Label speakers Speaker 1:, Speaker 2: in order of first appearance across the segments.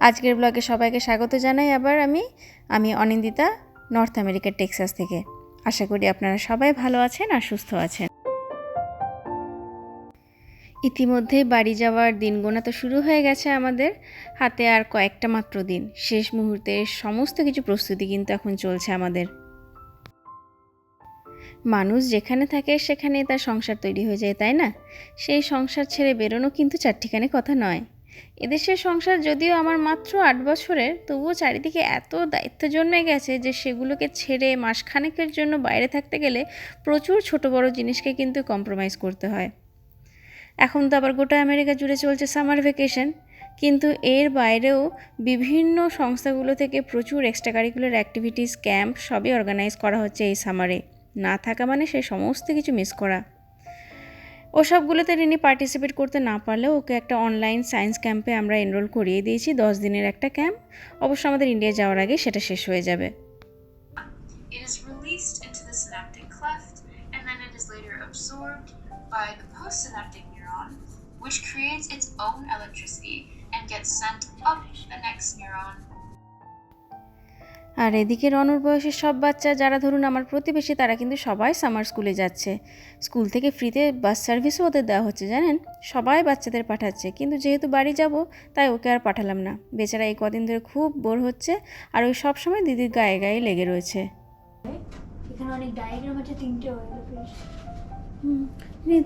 Speaker 1: আজকের ব্লগে সবাইকে স্বাগত জানাই। আবার আমি আমি অনিন্দিতা, নর্থ আমেরিকার টেক্সাস থেকে। আশা করি আপনারা সবাই ভালো আছেন আর সুস্থ আছেন। ইতিমধ্যে বাড়ি যাওয়ার দিন গোনা তো শুরু হয়ে গেছে আমাদের। হাতে আর কয়েকটা মাত্র দিন। শেষ মুহূর্তের সমস্ত কিছু প্রস্তুতি কিন্তু এখন চলছে আমাদের। মানুষ যেখানে থাকে সেখানেই তার সংসার তৈরি হয়ে যায়, তাই না? সেই সংসার ছেড়ে বেরোনো কিন্তু চারটিখানে কথা নয়। এদেশের সংসার যদিও আমার মাত্র আট বছরের, তবুও চারিদিকে এত দায়িত্ব জন্মে গেছে যে সেগুলোকে ছেড়ে মাসখানেকের জন্য বাইরে থাকতে গেলে প্রচুর ছোট বড় জিনিসকে কিন্তু কম্প্রোমাইজ করতে হয়। এখন তো আবার গোটা আমেরিকা জুড়ে চলছে সামার ভ্যাকেশন কিন্তু এর বাইরেও বিভিন্ন সংস্থাগুলো থেকে প্রচুর এক্সট্রা কারিকুলার অ্যাক্টিভিটিস ক্যাম্প সবই অর্গানাইজ করা হচ্ছে এই সামারে না থাকা মানে সে সমস্ত কিছু মিস করা। ও সবগুলোতে রিনি পার্টিসিপেট করতে না পারলেও ওকে একটা অনলাইন সায়েন্স ক্যাম্পে আমরা এনরোল করিয়ে দিয়েছি, দশ দিনের একটা ক্যাম্প। অবশ্য আমাদের ইন্ডিয়া যাওয়ার আগে সেটা শেষ হয়ে যাবে।
Speaker 2: Which creates its own electricity and gets sent up the next neuron
Speaker 1: আর এদিকে রনর বয়সের সব বাচ্চা যারা ধরুন আমার প্রতিবেশী তারা কিন্তু সবাই সামার স্কুলে যাচ্ছে। স্কুল থেকে ফ্রিতে বাস সার্ভিসও ওদের দেওয়া হচ্ছে জানেন? সবাই বাচ্চাদের পাঠাচ্ছে। কিন্তু যেহেতু বাড়ি যাব তাই ওকে আর পাঠালাম না। বেচারা এই কদিন ধরে খুব বোর হচ্ছে আর ওই সব সময় দিদির গায়ে গায়ে লেগে রয়েছে।
Speaker 3: এখানে অনেক ডায়াগ্রাম আছে তিনটে হয়ে গেল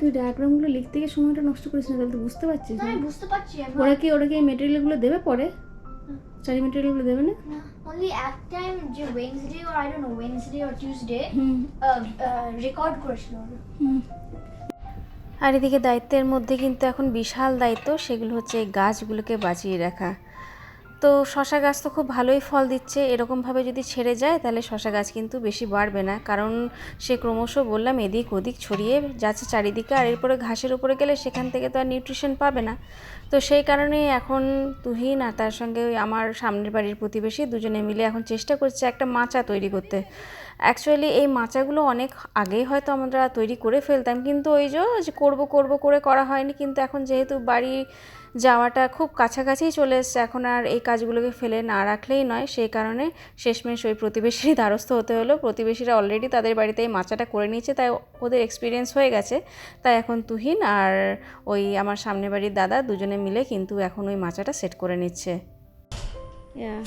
Speaker 1: তুই ডায়াগ্রামগুলো লিখতে গিয়ে সময়টা নষ্ট করিস না তাহলে তুই বুঝতে পারছিস
Speaker 3: বুঝতে পারছি।
Speaker 1: ওরা কি ওরা কি এই মেটেরিয়ালগুলো দেবে পরে? স্টাডি মেটেরিয়ালগুলো দেবে না?
Speaker 3: অনলি এক টাইম যে Wednesday or I don't know wednesday or
Speaker 1: হুম।
Speaker 3: রেকর্ড করেছিল
Speaker 1: আর এদিকে দায়িত্বের মধ্যে কিন্তু এখন বিশাল দায়িত্ব সেগুলো হচ্ছে গাছগুলোকে বাঁচিয়ে রাখা। তো শশা গাছ তো খুব ভালোই ফল দিচ্ছে। এরকমভাবে যদি ছেড়ে যায়, তাহলে শশা গাছ কিন্তু বেশি বাড়বে না। কারণ সে ক্রমশ বললাম, এদিক ওদিক ছড়িয়ে যাচ্ছে চারিদিকে, আর এরপরে ঘাসের উপরে গেলে সেখান থেকে তো আর নিউট্রিশন পাবে না। তো সেই কারণে এখন তুহিন আর তার সঙ্গে ওই আমার সামনের বাড়ির প্রতিবেশী দুজনে মিলে এখন চেষ্টা করছে একটা মাচা তৈরি করতে। অ্যাকচুয়ালি এই মাচাগুলো অনেক আগেই হয়তো আমরা তৈরি করে ফেলতাম, কিন্তু ওই যে করব করব করে করা হয়নি। কিন্তু এখন যেহেতু বাড়ি যাওয়াটা খুব কাছাকাছি চলে এসছে। এখন আর এই কাজগুলোকে ফেলে না রাখলেই নয়। সেই কারণে শেষমেশ ওই প্রতিবেশীর দ্বারস্থ হতে হলো। প্রতিবেশীরা অলরেডি তাদের বাড়িতে এই মাচাটা করে নিয়েছে। তাই ওদের এক্সপিরিয়েন্স হয়ে গেছে। তাই এখন তুহিন আর ওই আমার সামনে বাড়ির দাদা দুজনে মিলে কিন্তু এখন ওই মাচাটা সেট করে নিচ্ছে। Yeah.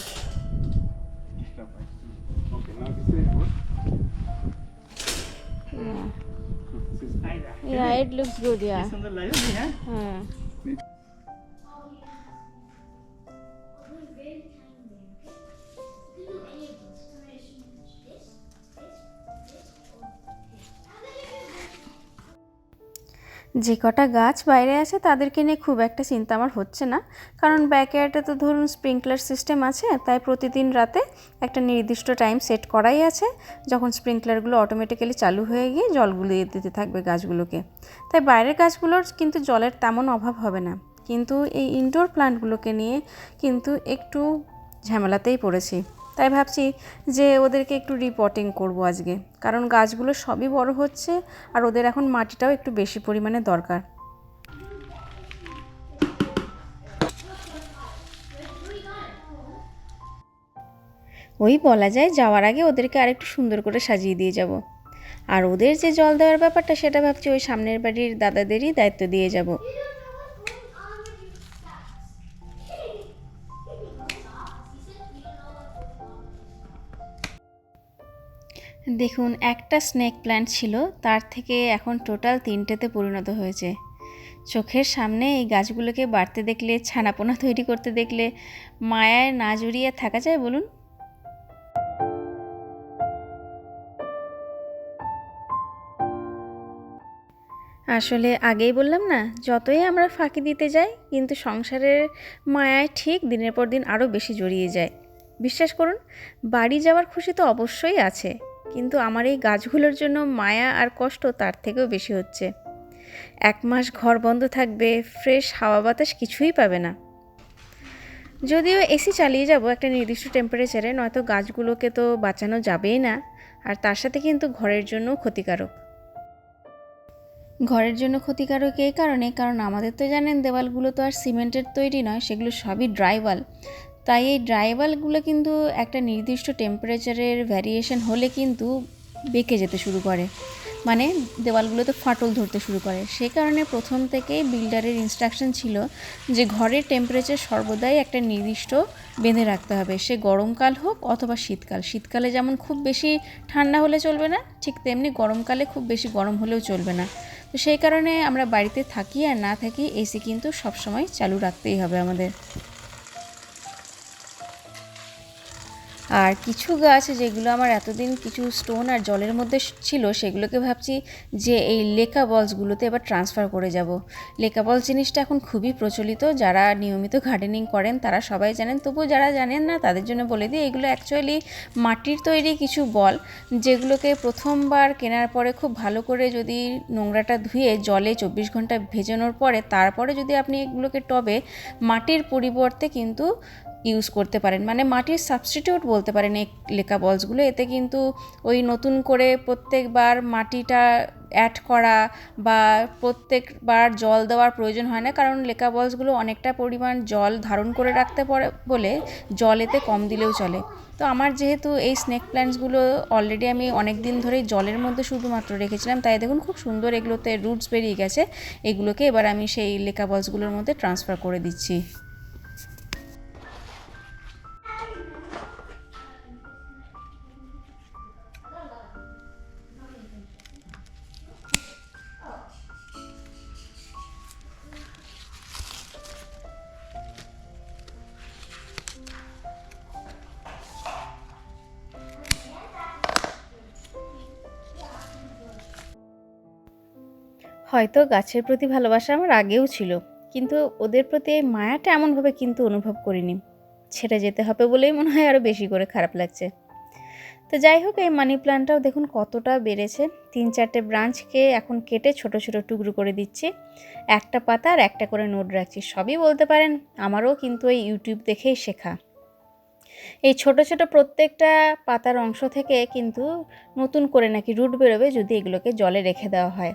Speaker 1: It looks good, yeah. যে কটা গাছ বাইরে আছে তাদেরকে নিয়ে খুব একটা চিন্তা আমার হচ্ছে না। কারণ ব্যাকয়ার্ডে তো ধরুন স্প্রিংকলার সিস্টেম আছে, তাই প্রতিদিন রাতে একটা নির্দিষ্ট টাইম সেট করাই আছে, যখন স্প্রিংকলারগুলো অটোমেটিক্যালি চালু হয়ে গিয়ে জলগুলো দিতে থাকবে গাছগুলোকে। তাই বাইরের গাছগুলোর কিন্তু জলের তেমন অভাব হবে না। কিন্তু এই ইনডোর প্লান্টগুলোকে নিয়ে কিন্তু একটু ঝামেলাতেই পড়েছি। তাই ভাবছি যে ওদেরকে একটু রিপোর্টিং করব আজকে। কারণ গাছগুলো সবই বড় হচ্ছে আর ওদের এখন মাটিটাও একটু বেশি পরিমাণে দরকার। ওই বলা যায় যাওয়ার আগে ওদেরকে আরেকটু সুন্দর করে সাজিয়ে দিয়ে যাব। আর ওদের যে জল দেওয়ার ব্যাপারটা সেটা ভাবছি ওই সামনের বাড়ির দাদাদেরই দায়িত্ব দিয়ে যাব। দেখুন, একটা স্নেক প্ল্যান্ট ছিল, তার থেকে এখন টোটাল তিনটেতে পরিণত হয়েছে। চোখের সামনে এই গাছগুলোকে বাড়তে দেখলে, ছানাপোনা তৈরি করতে দেখলে মায়ায় না জড়িয়ে থাকা যায়, বলুন। আসলে আগেই বললাম না, যতই আমরা ফাঁকি দিতে যাই, কিন্তু সংসারের মায়ায় ঠিক দিনের পর দিন আরও বেশি জড়িয়ে যায়। বিশ্বাস করুন, বাড়ি যাওয়ার খুশি তো অবশ্যই আছে। কিন্তু আমার এই গাছগুলোর জন্য মায়া আর কষ্ট তার থেকেও বেশি হচ্ছে। এক মাস ঘর বন্ধ থাকবে, ফ্রেশ হাওয়া বাতাস কিছুই পাবে না। যদিও এসি চালিয়ে যাব একটা নির্দিষ্ট টেম্পারেচারে নয়তো গাছগুলোকে তো বাঁচানো যাবেই না, আর তার সাথে কিন্তু ঘরের জন্য ক্ষতিকারক। ঘরের জন্য ক্ষতিকারক এই কারণে, কারণ আমাদের তো জানেন দেওয়ালগুলো তো আর সিমেন্টের তৈরি নয়, সেগুলো সবই ড্রাই ওয়াল তাই এই ড্রাইভালগুলো কিন্তু একটা নির্দিষ্ট টেম্পারেচারের ভ্যারিয়েশন হলে কিন্তু বেঁকে যেতে শুরু করে। মানে দেওয়ালগুলোতে ফাটল ধরতে শুরু করে। সে কারণে প্রথম থেকেই বিল্ডারের ইনস্ট্রাকশন ছিল যে ঘরের টেম্পারেচার সর্বদাই একটা নির্দিষ্ট বেঁধে রাখতে হবে। সে গরমকাল হোক অথবা শীতকাল। শীতকালে যেমন খুব বেশি ঠান্ডা হলে চলবে না, ঠিক তেমনি গরমকালে খুব বেশি গরম হলেও চলবে না। তো সেই কারণে আমরা বাড়িতে থাকি আর না থাকি এসি কিন্তু সবসময় চালু রাখতেই হবে আমাদের। আর কিছু গাছ যেগুলো আমার এতদিন কিছু স্টোন আর জলের মধ্যে ছিল, সেগুলোকে ভাবছি যে এই লেকা বলসগুলোতে এবার ট্রান্সফার করে যাব। লেকা বলস জিনিসটা এখন খুবই প্রচলিত, যারা নিয়মিত গার্ডেনিং করেন তারা সবাই জানেন। তবু যারা জানেন না, তাদের জন্য বলে দিই, এগুলো অ্যাকচুয়ালি মাটির তৈরি কিছু বল যেগুলোকে প্রথমবার কেনার পরে খুব ভালো করে যদি নোংরাটা ধুয়ে জলে চব্বিশ ঘণ্টা ভেজানোর পরে, তারপরে যদি আপনি এগুলোকে টবে মাটির পরিবর্তে কিন্তু ইউজ করতে পারেন। মানে মাটির সাবস্টিটিউট বলতে পারেন এই লেকা বলসগুলো এতে কিন্তু ওই নতুন করে প্রত্যেকবার মাটিটা অ্যাড করা বা প্রত্যেকবার জল দেওয়ার প্রয়োজন হয় না। কারণ লেকা বলসগুলো অনেকটা পরিমাণ জল ধারণ করে রাখতে পারে, বলে জল এতে কম দিলেও চলে। তো আমার যেহেতু এই স্নেক প্ল্যান্টসগুলো অলরেডি আমি অনেক দিন ধরেই জলের মধ্যে শুধুমাত্র রেখেছিলাম, তাই দেখুন খুব সুন্দর এগুলোতে রুটস বেরিয়ে গেছে। এগুলোকে এবার আমি সেই লেকা বলসগুলোর মধ্যে ট্রান্সফার করে দিচ্ছি। হয়তো গাছের প্রতি ভালোবাসা আমার আগেও ছিল, কিন্তু ওদের প্রতি এই মায়াটা এমনভাবে কিন্তু অনুভব করিনি। ছেড়ে যেতে হবে বলেই মনে হয় আরও বেশি করে খারাপ লাগছে। তো যাই হোক, এই মানি প্ল্যান্টটাও দেখুন কতটা বেড়েছে। তিন চারটে ব্রাঞ্চকে এখন কেটে ছোট ছোট টুকরো করে দিচ্ছি। একটা পাতা আর একটা করে নোট রাখছি। সবই বলতে পারেন, আমারও কিন্তু এই ইউটিউব দেখেই শেখা। এই ছোট ছোট প্রত্যেকটা পাতার অংশ থেকে কিন্তু নতুন করে নাকি রুট বেরোবে যদি এগুলোকে জলে রেখে দেওয়া হয়।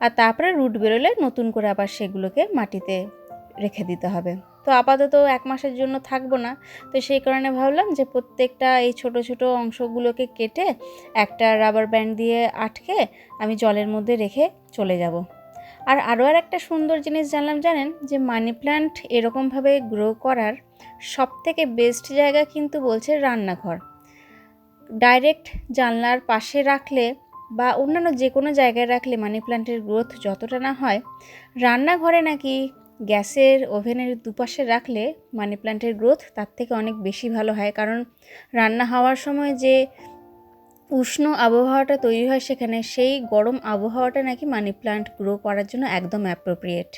Speaker 1: আর তারপরে রুট বেরোলে নতুন করে আবার সেগুলোকে মাটিতে রেখে দিতে হবে। তো আপাতত এক মাসের জন্য থাকব না। তো সেই কারণে ভাবলাম যে প্রত্যেকটা এই ছোট ছোট অংশগুলোকে কেটে একটা রাবার ব্যান্ড দিয়ে আটকে আমি জলের মধ্যে রেখে চলে যাব। আর আরও আর একটা সুন্দর জিনিস জানলাম জানেন? যে মানি প্ল্যান্ট এরকমভাবে গ্রো করার সব থেকে বেস্ট জায়গা কিন্তু বলছে রান্নাঘর। ডাইরেক্ট জানলার পাশে রাখলে বা অন্যান্য যে কোনো জায়গায় রাখলে মানি প্লান্টের গ্রোথ যতটা না হয়, রান্নাঘরে নাকি গ্যাসের ওভেনের দুপাশে রাখলে মানি প্লান্টের গ্রোথ তার থেকে অনেক বেশি ভালো হয়। কারণ রান্না হওয়ার সময় যে উষ্ণ আবহাওয়াটা তৈরি হয় সেখানে সেই গরম আবহাওয়াটা নাকি মানি প্লান্ট গ্রো করার জন্য একদম অ্যাপ্রোপ্রিয়েট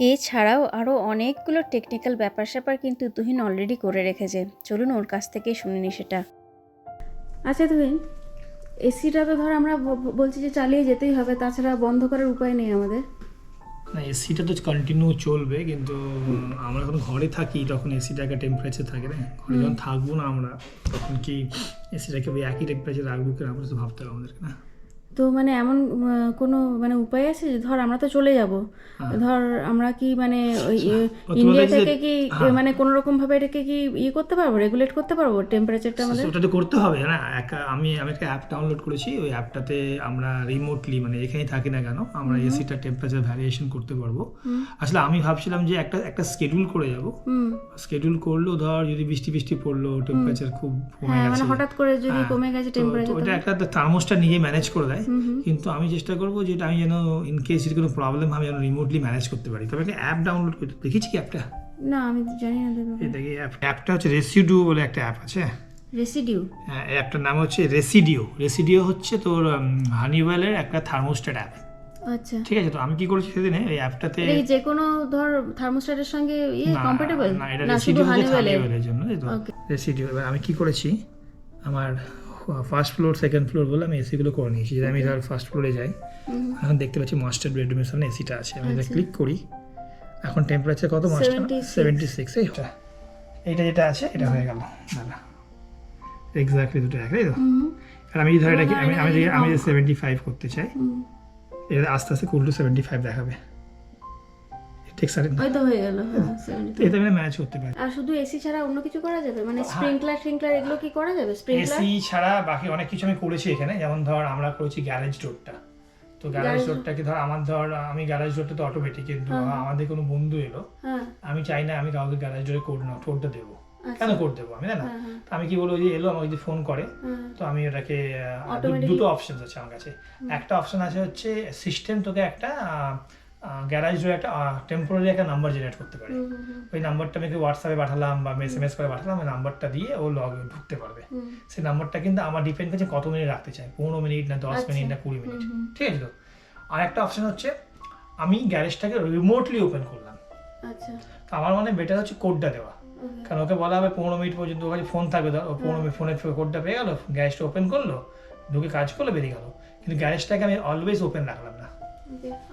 Speaker 1: এছাড়াও আরও অনেকগুলো টেকনিক্যাল ব্যাপার স্যাপার কিন্তু তুহিন অলরেডি করে রেখেছে। চলুন ওর কাছ থেকেই শুনে নি সেটা।
Speaker 4: আচ্ছা তুহিন এসিটা তো ধর আমরা বলছি যে চালিয়ে যেতেই হবে তাছাড়া বন্ধ করার উপায় নেই আমাদের।
Speaker 5: না এসিটা তো কন্টিনিউ চলবে কিন্তু আমরা যখন ঘরে থাকি তখন এসিটা একটা টেম্পারেচার থাকে না? ঘরে যখন থাকব না আমরা তখন কি এসিটাকে ওই একই টেম্পারেচার রাখব কিনা আমরা তো ভাবতে হবে আমাদেরকে না?
Speaker 4: তো মানে এমন কোনো মানে উপায় আছে যে ধর আমরা তো চলে যাব। ধর আমরা কি মানে ইন্ডিয়া থেকে কি
Speaker 5: হ্যাঁ।
Speaker 4: মানে কোনো রকম ভাবে এটাকে কি ইয়ে করতে পারব রেগুলেট করতে পারব টেম্পারেচারটা আমাদের?
Speaker 5: ওটা তো করতে হবে না একা আমি আমি একটা অ্যাপ ডাউনলোড করেছি ওই অ্যাপটাতে আমরা রিমোটলি মানে এখানেই থাকি না কেন আমরা এসিটা টেম্পারেচার ভ্যারিয়েশন করতে পারব। আসলে আমি ভাবছিলাম যে একটা একটা স্কেডিউল করে যাব। স্কেডিউল করলেও ধর যদি বৃষ্টি বৃষ্টি পড়ল টেম্পারেচার খুব কমে
Speaker 4: হ্যাঁ মানে
Speaker 5: গেছে।
Speaker 4: হঠাৎ করে যদি
Speaker 5: হ্যাঁ,
Speaker 4: কমে গেছে টেম্পারেচার
Speaker 5: ওটা একটা থার্মোসটা নিজে ম্যানেজ করে দেয়। কিন্তু আমি চেষ্টা করব যেটা আমি যেন ইন কেস যদি কোনো প্রবলেম আমি যেন রিমোটলি ম্যানেজ করতে পারি। তবে একটা অ্যাপ ডাউনলোড করতে দেখেছি কি অ্যাপটা
Speaker 4: না আমি জানি না
Speaker 5: এই দেখি অ্যাপ অ্যাপটা হচ্ছে রেসিডিউ বলে একটা অ্যাপ আছে।
Speaker 4: রেসিডিউ
Speaker 5: হ্যাঁ অ্যাপটার নাম হচ্ছে রেসিডিও রেসিডিও হচ্ছে তোর হানিওয়েলের একটা থার্মোস্টেট অ্যাপ
Speaker 4: আচ্ছা।
Speaker 5: ঠিক আছে তো আমি কি করেছি সেদিনে? এই অ্যাপটাতে
Speaker 4: কি যে কোনো ধর থার্মোস্ট্যাটের সঙ্গে ইয়ে কম্পাটেবল
Speaker 5: না এটা রেসিডিও
Speaker 4: হানিওয়েলের
Speaker 5: জন্য. রেসিডিও এবার আমি কি করেছি? আমার ফার্স্ট ফ্লোর সেকেন্ড ফ্লোর বলে আমি এসিগুলো করে নিয়েছি। যদি আমি ধর ফার্স্ট ফ্লোরে যাই এখন দেখতে পাচ্ছি মাস্টার বেডরুমের সামনে এসিটা আছে। আমি যদি ক্লিক করি এখন টেম্পারেচার কত মাস্টার
Speaker 4: 76
Speaker 5: সেভেন্টি সিক্স এইটা এইটা যেটা আছে এটা হয়ে গেল। দাদা এক্স্যাক্টলি দুটো এক তাই তো? আর আমি ধর এটাকে আমি আমি যদি আমি সেভেন্টি ফাইভ করতে চাই এটা আস্তে আস্তে কুল টু সেভেন্টি ফাইভ দেখাবে।
Speaker 4: ওই তো হয়ে গেল হ্যাঁ
Speaker 5: তো এতে আমি ম্যাচ করতে পারি।
Speaker 4: আর শুধু এসি ছাড়া অন্য কিছু করা যাবে? মানে স্প্রিংকলার স্প্রিংকলার এগুলো কি করা যাবে? স্প্রিংকলার
Speaker 5: এসি ছাড়া বাকি অনেক কিছু আমি করেছি এখানে। যেমন ধর আমরা করেছি গ্যারেজ ডোরটা তো গ্যারেজ ডোরটাকে ধর আমার ধর আমি গ্যারেজ ডোরটা তো অটোমেটিক কিন্তু আমাদের কোনো বন্ধু এলো।
Speaker 4: হ্যাঁ।
Speaker 5: আমি চাই না আমি কাউকে গ্যারেজ ডোরে কোড না কোডটা দেবো। কেন কোড দেবো আমি না?
Speaker 4: হ্যাঁ, হ্যাঁ।
Speaker 5: আমি কি বলব যে এলো আমাকে যদি ফোন করে
Speaker 4: হ্যাঁ।
Speaker 5: তো আমি ওটাকে দুটো অপশন আছে আমার কাছে। একটা অপশন আছে হচ্ছে সিস্টেম তোকে একটা গ্যারাজ ডোরে একটা টেম্পোরারি একটা নাম্বার জেনারেট করতে পারে। ওই নাম্বারটা আমি হোয়াটসঅ্যাপে পাঠালাম বা এস এম এস করে পাঠালাম ওই নাম্বারটা দিয়ে ও লগ ঢুকতে পারবে। সেই নাম্বারটা কিন্তু আমার ডিপেন্ড করছে কত মিনিট রাখতে চাই পনেরো মিনিট না দশ
Speaker 4: আচ্ছা।
Speaker 5: মিনিট না কুড়ি মিনিট। ঠিক আছে তো? আর একটা অপশন হচ্ছে আমি গ্যারেজটাকে রিমোটলি ওপেন করলাম।
Speaker 4: আচ্ছা।
Speaker 5: তো আমার মানে বেটার হচ্ছে কোডটা দেওয়া। কারণ ওকে বলা হবে পনেরো মিনিট পর্যন্ত কাছে ফোন থাকবে ধর ও পনেরো মিনিট ফোনের কোডটা পেয়ে গেলো গ্যারেজটা ওপেন করল ঢুকে কাজ করল বেরিয়ে গেলো। কিন্তু গ্যারেজটাকে আমি অলওয়েজ ওপেন রাখলাম.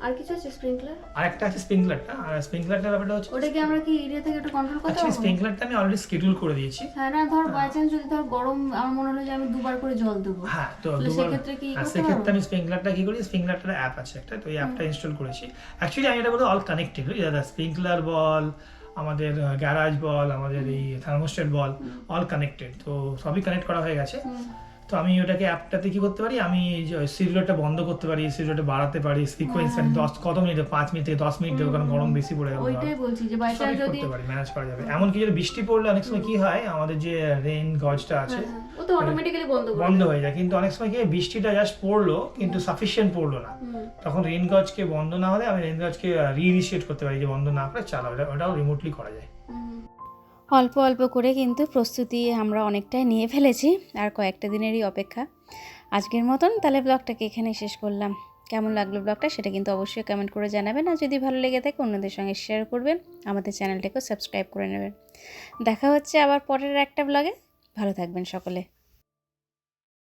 Speaker 4: আর কিছু আছে স্প্রিংকলার
Speaker 5: আর একটা আছে স্প্রিংকলারটা আর ব্যাপারটা হচ্ছে
Speaker 4: ওটা কি আমরা কি এরিয়া থেকে একটু কন্ট্রোল করতে পারব?
Speaker 5: স্প্রিংকলারটা আমি অলরেডি শিডিউল করে দিয়েছি।
Speaker 4: হ্যাঁ না ধর বাই চান্স যদি ধর গরম আমার মনে হলো যে আমি দুবার করে জল দেবো।
Speaker 5: হ্যাঁ তো
Speaker 4: সেক্ষেত্রে কি
Speaker 5: হ্যাঁ,
Speaker 4: করতে
Speaker 5: সেক্ষেত্রে আমি স্প্রিংকলারটা কি করি স্প্রিংকলারটার অ্যাপ আছে একটা তো এই অ্যাপটা ইনস্টল করেছি। অ্যাকচুয়ালি আমি এটা বলতে অল কানেক্টেড দাদা স্প্রিংকলার বল আমাদের গ্যারাজ বল আমাদের এই থার্মোস্টেট বল অল কানেক্টেড তো সবই কানেক্ট করা হয়ে গেছে। তো আমি ওটাকে অ্যাপটাতে কি করতে পারি? আমি সিরিয়ালটা বন্ধ করতে পারি সিরিয়ালটা বাড়াতে পারি সিকোয়েন্স দশ কত মিনিট পাঁচ মিনিট থেকে দশ মিনিট দেবো কারণ গরম বেশি পড়ে গেল।
Speaker 4: ওইটাই বলছি যে বাই চান্স
Speaker 5: সবই
Speaker 4: যদি
Speaker 5: করতে পারি ম্যানেজ করা যাবে। এমনকি যদি বৃষ্টি পড়লে অনেক সময় কি হয় আমাদের যে রেইন গজটা আছে
Speaker 4: হ্যাঁ, ও তো অটোমেটিক্যালি বন্ধ করে
Speaker 5: বন্ধ হয়ে যায়। কিন্তু অনেক সময় কি বৃষ্টিটা জাস্ট পড়ল কিন্তু সাফিসিয়েন্ট পড়ল না। তখন রেইন গজকে বন্ধ না হলে আমি রেইন গজকে রিইনিশিয়েট করতে পারি যে বন্ধ না করে এটা ওটাও রিমোটলি করা যায়।
Speaker 1: অল্প অল্প করে কিন্তু প্রস্তুতি আমরা অনেকটাই নিয়ে ফেলেছি আর কয়েকটা দিনেরই অপেক্ষা। আজকের মতন তাহলে ব্লগটাকে এখানে শেষ করলাম। কেমন লাগল ব্লগটা সেটা কিন্তু অবশ্যই কমেন্ট করে জানাবেন আর যদি ভালো লেগে থাকে অন্যদের সঙ্গে শেয়ার করবেন, আমাদের চ্যানেলটাকেও সাবস্ক্রাইব করে নেবেন। দেখা হচ্ছে আবার পরের একটা ব্লগে ভালো থাকবেন সকলে।